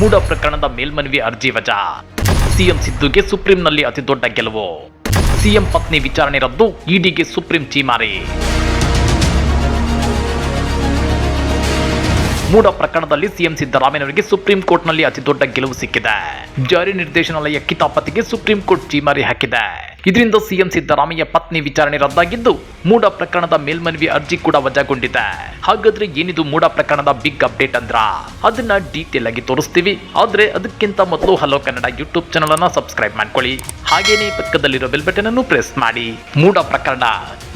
ಮೂಡ ಪ್ರಕರಣದ ಮೇಲ್ಮನವಿ ಅರ್ಜಿ ವಜಾ. ಸಿಎಂ ಸಿದ್ದುಗೆ ಸುಪ್ರೀಂನಲ್ಲಿ ಅತಿ ದೊಡ್ಡ ಗೆಲುವು. ಸಿಎಂ ಪತ್ನಿ ವಿಚಾರಣೆ ರದ್ದು, ಇಡಿಗೆ ಸುಪ್ರೀಂ ಚೀಮಾರಿ ಮೂಡ ಪ್ರಕರಣದಲ್ಲಿ ಸಿಎಂ ಸಿದ್ದರಾಮಯ್ಯನವರಿಗೆ ಸುಪ್ರೀಂ ಕೋರ್ಟ್ನಲ್ಲಿ ಅತಿ ದೊಡ್ಡ ಗೆಲುವು ಸಿಕ್ಕಿದೆ. ಜಾರಿ ನಿರ್ದೇಶನಾಲಯ ಕಿತಾಪತಿಗೆ ಸುಪ್ರೀಂ ಕೋರ್ಟ್ ಚೀಮಾರಿ ಹಾಕಿದೆ. ಇದರಿಂದ ಸಿಎಂ ಸಿದ್ದರಾಮಯ್ಯ ಪತ್ನಿ ವಿಚಾರಣೆ ರದ್ದಾಗಿದ್ದು, ಮೂಡ ಪ್ರಕರಣದ ಮೇಲ್ಮನವಿ ಅರ್ಜಿ ಕೂಡ ವಜಾಗೊಂಡಿದೆ. ಹಾಗಾದ್ರೆ ಏನಿದು ಮೂಡ ಪ್ರಕರಣದ ಬಿಗ್ ಅಪ್ಡೇಟ್ ಅಂದ್ರ? ಅದನ್ನ ಡೀಟೇಲ್ ಆಗಿ ತೋರಿಸ್ತೀವಿ. ಆದ್ರೆ ಅದಕ್ಕಿಂತ ಮೊದಲು ಹಲೋ ಕನ್ನಡ ಯೂಟ್ಯೂಬ್ ಚಾನಲ್ ಅನ್ನ ಸಬ್ಸ್ಕ್ರೈಬ್ ಮಾಡ್ಕೊಳ್ಳಿ. ಹಾಗೇನೇ ಪಕ್ಕದಲ್ಲಿರೋ ಬೆಲ್ ಬಟನ್ ಅನ್ನು ಪ್ರೆಸ್ ಮಾಡಿ. ಮೂಡ ಪ್ರಕರಣ.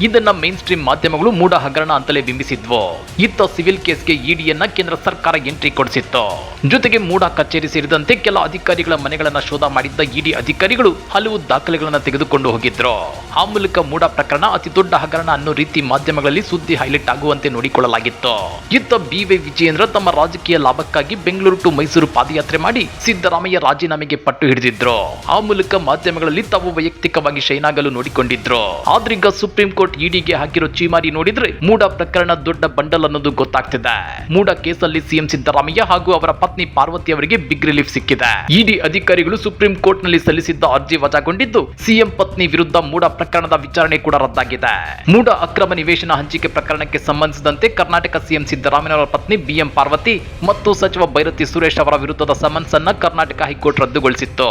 ಇದನ್ನ ಮೇನ್ ಸ್ಟ್ರೀಮ್ ಮಾಧ್ಯಮಗಳು ಮೂಡ ಹಗರಣ ಅಂತಲೇ ಬಿಂಬಿಸಿದ್ವು. ಇತ್ತ ಸಿವಿಲ್ ಕೇಸ್ಗೆ ಇಡಿಯನ್ನ ಕೇಂದ್ರ ಸರ್ಕಾರ ಎಂಟ್ರಿ ಕೊಡಿಸಿತ್ತು. ಜೊತೆಗೆ ಮೂಡ ಕಚೇರಿ ಸೇರಿದಂತೆ ಕೆಲ ಅಧಿಕಾರಿಗಳ ಮನೆಗಳನ್ನ ಶೋಧ ಮಾಡಿದ್ದ ಇಡಿ ಅಧಿಕಾರಿಗಳು ಹಲವು ದಾಖಲೆಗಳನ್ನ ತೆಗೆದುಕೊಂಡು ಹೋಗಿದ್ರು? ಆ ಮೂಲಕ ಮೂಡ ಪ್ರಕರಣ, ಅತಿ ದೊಡ್ಡ ಹಗರಣ ಅನ್ನೋ ರೀತಿ ಮಾಧ್ಯಮಗಳಲ್ಲಿ ಸುದ್ದಿ ಹೈಲೈಟ್ ಆಗುವಂತೆ ನೋಡಿಕೊಳ್ಳಲಾಗಿತ್ತು. ಇತ್ತ ಬಿ ವೈ ವಿಜಯೇಂದ್ರ ತಮ್ಮ ರಾಜಕೀಯ ಲಾಭಕ್ಕಾಗಿ ಬೆಂಗಳೂರು ಟು ಮೈಸೂರು ಪಾದಯಾತ್ರೆ ಮಾಡಿ ಸಿದ್ದರಾಮಯ್ಯ ರಾಜೀನಾಮೆಗೆ ಪಟ್ಟು ಹಿಡಿದಿದ್ರು. ಆ ಮೂಲಕ ಮಾಧ್ಯಮಗಳಲ್ಲಿ ತಾವು ವೈಯಕ್ತಿಕವಾಗಿ ಶೈನಾಗಲು ನೋಡಿಕೊಂಡಿದ್ರು. ಆದ್ರೀಗ ಸುಪ್ರೀಂ ಕೋರ್ಟ್ ಇಡಿಗೆ ಹಾಕಿರೋ ಚೀಮಾರಿ ನೋಡಿದ್ರೆ ಮೂಡ ಪ್ರಕರಣ ದೊಡ್ಡ ಬಂಡಲ್ ಅನ್ನೋದು ಗೊತ್ತಾಗ್ತಿದೆ. ಮೂಡ ಕೇಸಲ್ಲಿ ಸಿಎಂ ಸಿದ್ದರಾಮಯ್ಯ ಹಾಗೂ ಅವರ ಪತ್ನಿ ಪಾರ್ವತಿ ಅವರಿಗೆ ಬಿಗ್ ರಿಲೀಫ್ ಸಿಕ್ಕಿದೆ. ಇಡಿ ಅಧಿಕಾರಿಗಳು ಸುಪ್ರೀಂ ಕೋರ್ಟ್ನಲ್ಲಿ ಸಲ್ಲಿಸಿದ್ದ ಅರ್ಜಿ ವಜಾಗೊಂಡಿದ್ದು ಸಿಎಂ ಪತ್ನಿ ವಿರುದ್ಧ ಮೂಡ ಪ್ರಕರಣದ ವಿಚಾರಣೆ ಕೂಡ ರದ್ದಾಗಿದೆ. ಮೂಡ ಅಕ್ರಮ ನಿವೇಶನ ಹಂಚಿಕೆ ಪ್ರಕರಣಕ್ಕೆ ಸಂಬಂಧಿಸಿದಂತೆ ಕರ್ನಾಟಕ ಸಿಎಂ ಸಿದ್ದರಾಮಯ್ಯ ಪತ್ನಿ ಬಿಎಂ ಪಾರ್ವತಿ ಮತ್ತು ಸಚಿವ ಭೈರತಿ ಸುರೇಶ್ ಅವರ ವಿರುದ್ಧದ ಸಮನ್ಸ್ ಅನ್ನ ಕರ್ನಾಟಕ ಹೈಕೋರ್ಟ್ ರದ್ದುಗೊಳಿಸಿತ್ತು.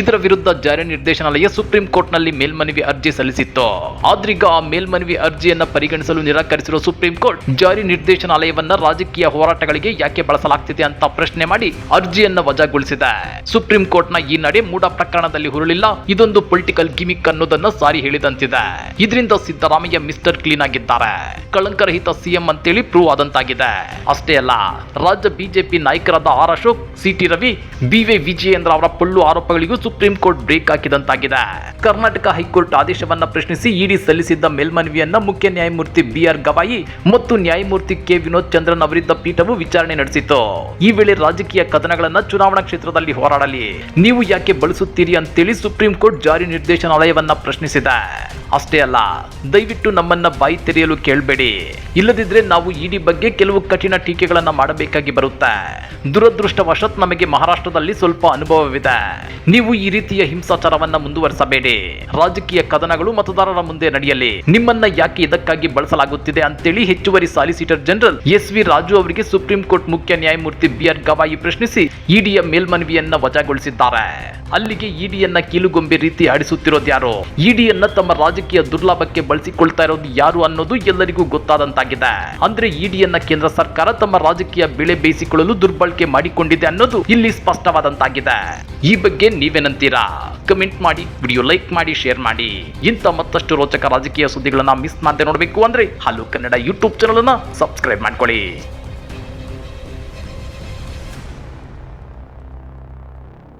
ಇದರ ವಿರುದ್ಧ ಜಾರಿ ನಿರ್ದೇಶನಾಲಯ ಸುಪ್ರೀಂ ಕೋರ್ಟ್ನಲ್ಲಿ ಮೇಲ್ಮನವಿ ಅರ್ಜಿ ಸಲ್ಲಿಸಿತ್ತು. ಆದ್ರೀಗ ಆ ಮೇಲ್ಮನವಿ ಅರ್ಜಿಯನ್ನ ಪರಿಗಣಿಸಲು ನಿರಾಕರಿಸಿರುವ ಸುಪ್ರೀಂ ಕೋರ್ಟ್ ಜಾರಿ ನಿರ್ದೇಶನಾಲಯವನ್ನ ರಾಜಕೀಯ ಹೋರಾಟಗಳಿಗೆ ಯಾಕೆ ಬಳಸಲಾಗ್ತಿದೆ ಅಂತ ಪ್ರಶ್ನೆ ಮಾಡಿ ಅರ್ಜಿಯನ್ನ ವಜಾಗೊಳಿಸಿದೆ. ಸುಪ್ರೀಂ ಕೋರ್ಟ್ನ ಈ ನಡೆ ಮೂಡ ಪ್ರಕರಣದಲ್ಲಿ ಹುರುಳಿಲ್ಲ. ಇದೊಂದು ಪೊಲಿಟಿಕಲ್ ಗಿಮಿಕ್ ಅನ್ನೋದನ್ನ ಸಾರಿ ಹೇಳಿದಂತಿದೆ. ಇದರಿಂದ ಸಿದ್ದರಾಮಯ್ಯ ಮಿಸ್ಟರ್ ಕ್ಲೀನ್ ಆಗಿದ್ದಾರೆ. ಕಳಂಕರಹಿತ ಸಿಎಂ ಅಂತೇಳಿ ಪ್ರೂವ್ ಆದಂತಾಗಿದೆ. ಅಷ್ಟೇ ಅಲ್ಲ, ರಾಜ್ಯ ಬಿಜೆಪಿ ನಾಯಕರಾದ R Ashok, C T Ravi, B Y Vijayendra ಅವರ ಪೊಳ್ಳು ಆರೋಪಗಳಿಗೂ ಸುಪ್ರೀಂ ಕೋರ್ಟ್ ಬ್ರೇಕ್ ಹಾಕಿದಂತಾಗಿದೆ. ಕರ್ನಾಟಕ ಹೈಕೋರ್ಟ್ ಆದೇಶವನ್ನ ಪ್ರಶ್ನಿಸಿ ಇಡಿ ಸಲ್ಲಿಸಿದ್ದ ಮೇಲ್ಮನವಿಯನ್ನ ಮುಖ್ಯ ನ್ಯಾಯಮೂರ್ತಿ ಬಿ ಆರ್ ಗವಾಯಿ ಮತ್ತು ನ್ಯಾಯಮೂರ್ತಿ ಕೆ. ವಿನೋದ್ ಚಂದ್ರನ್ ಅವರಿದ್ದ ಪೀಠವು ವಿಚಾರಣೆ ನಡೆಸಿತು ಈ ವೇಳೆ ರಾಜಕೀಯ ಕದನಗಳನ್ನ ಚುನಾವಣಾ ಕ್ಷೇತ್ರದಲ್ಲಿ ಹೋರಾಡಲಿ. ನೀವು ಯಾಕೆ ಬಳಸುತ್ತೀರಿ ಅಂತೇಳಿ ಸುಪ್ರೀಂ ಕೋರ್ಟ್ ಜಾರಿ ನಿರ್ದೇಶನಾಲಯವನ್ನ ಪ್ರಶ್ನಿಸಿದೆ. ಅಷ್ಟೇ ಅಲ್ಲ, ದಯವಿಟ್ಟು ನಮ್ಮನ್ನ ಬಾಯಿ ತೆರೆಯಲು ಕೇಳಬೇಡಿ. ಇಲ್ಲದಿದ್ರೆ ನಾವು ಇಡಿ ಬಗ್ಗೆ ಕೆಲವು ಕಠಿಣ ಟೀಕೆಗಳನ್ನ ಮಾಡಬೇಕಾಗಿ ಬರುತ್ತೆ. ದುರದೃಷ್ಟವಶತ್ ನಮಗೆ ಮಹಾರಾಷ್ಟ್ರದಲ್ಲಿ ಸ್ವಲ್ಪ ಅನುಭವವಿದೆ. ನೀವು ಈ ರೀತಿಯ ಹಿಂಸಾಚಾರವನ್ನ ಮುಂದುವರಿಸಬೇಡಿ. ರಾಜಕೀಯ ಕದನಗಳು ಮತದಾರರ ಮುಂದೆ ನಡೆಯಲಿ. ನಿಮ್ಮನ್ನ ಯಾಕೆ ಇದಕ್ಕಾಗಿ ಬಳಸಲಾಗುತ್ತಿದೆ ಅಂತೇಳಿ ಹೆಚ್ಚುವರಿ solicitor general S V Raju ಅವರಿಗೆ ಸುಪ್ರೀಂ ಕೋರ್ಟ್ ಮುಖ್ಯ ನ್ಯಾಯಮೂರ್ತಿ ಬಿ ಆರ್ ಗವಾಯಿ ಪ್ರಶ್ನಿಸಿ ಇಡಿಯ ಮೇಲ್ಮನವಿಯನ್ನ ವಜಾಗೊಳಿಸಿದ್ದಾರೆ. ಅಲ್ಲಿಗೆ ಇಡಿಯನ್ನ ಕೀಲುಗೊಂಬೆ ರೀತಿ ಆಡಿಸುತ್ತಿರೋದ್ಯಾರು ಇಡಿಯನ್ನ ತಮ್ಮ ರಾಜಕೀಯ ದುರ್ಲಾಭಕ್ಕೆ ಬಳಸಿಕೊಳ್ತಾ ಇರೋದು ಯಾರು ಅನ್ನೋದು ಎಲ್ಲರಿಗೂ ಗೊತ್ತಾದಂತಾಗಿದೆ. ಅಂದ್ರೆ ಇಡಿಯನ್ನ ಕೇಂದ್ರ ಸರ್ಕಾರ ತಮ್ಮ ರಾಜಕೀಯ ಬೆಳೆ ಬೇಯಿಸಿಕೊಳ್ಳಲು ದುರ್ಬಳಕೆ ಮಾಡಿಕೊಂಡಿದೆ ಅನ್ನೋದು ಇಲ್ಲಿ ಸ್ಪಷ್ಟವಾದಂತಾಗಿದೆ. ಈ ಬಗ್ಗೆ ನೀವೇನಂತೀರಾ? ಕಮೆಂಟ್ ಮಾಡಿ, ವಿಡಿಯೋ ಲೈಕ್ ಮಾಡಿ, ಶೇರ್ ಮಾಡಿ. ಇಂಥ ಮತ್ತಷ್ಟು ರೋಚಕ ರಾಜಕೀಯ ಸುದ್ದಿಗಳನ್ನ ಮಿಸ್ ಮಾಡದೆ ನೋಡಬೇಕು ಅಂದ್ರೆ ಹಲೋ ಕನ್ನಡ ಯೂಟ್ಯೂಬ್ ಚಾನಲ್ ಅನ್ನ ಸಬ್ಸ್ಕ್ರೈಬ್ ಮಾಡ್ಕೊಳ್ಳಿ.